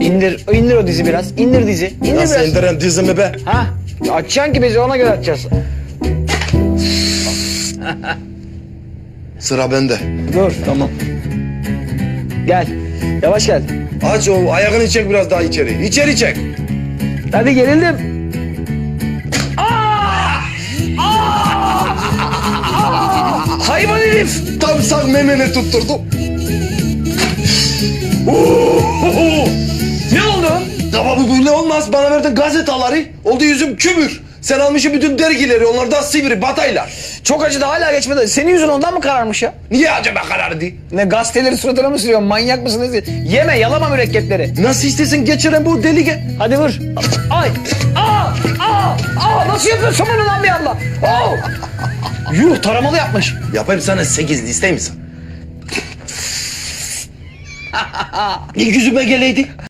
İndir, indir o dizi biraz. İndir dizi. İndir Nasıl biraz. indiren dizimi be? Ha? Açacaksın ki bizi ona göre açacağız. Sıra bende. Dur. Tamam. Gel. Yavaş gel. Aç o ayağını çek biraz daha içeri. İçeri çek. Hadi gerildim. Hayvan herif. Tam sağ memeni tutturdu. Ama bu böyle olmaz. Bana verdin gazetaları. Oldu yüzüm kümür. Sen almışsın bütün dergileri. Onlardan sivri bataylar. Çok acıdı hala geçmedi. Senin yüzün ondan mı kararmış ya? Niye acaba karardı? Ne gazeteleri suratına mı sürüyorsun? Manyak mısın? nesin? Yeme yalama mürekkepleri. Nasıl istesin geçiren bu deli ge... Hadi vur. Ay. Aa! Aa! Aa! Nasıl yapıyorsun bunu lan bir anda? Oo! Yuh taramalı yapmış. Yapayım sana sekizli ister misin? İlk yüzüme geleydi.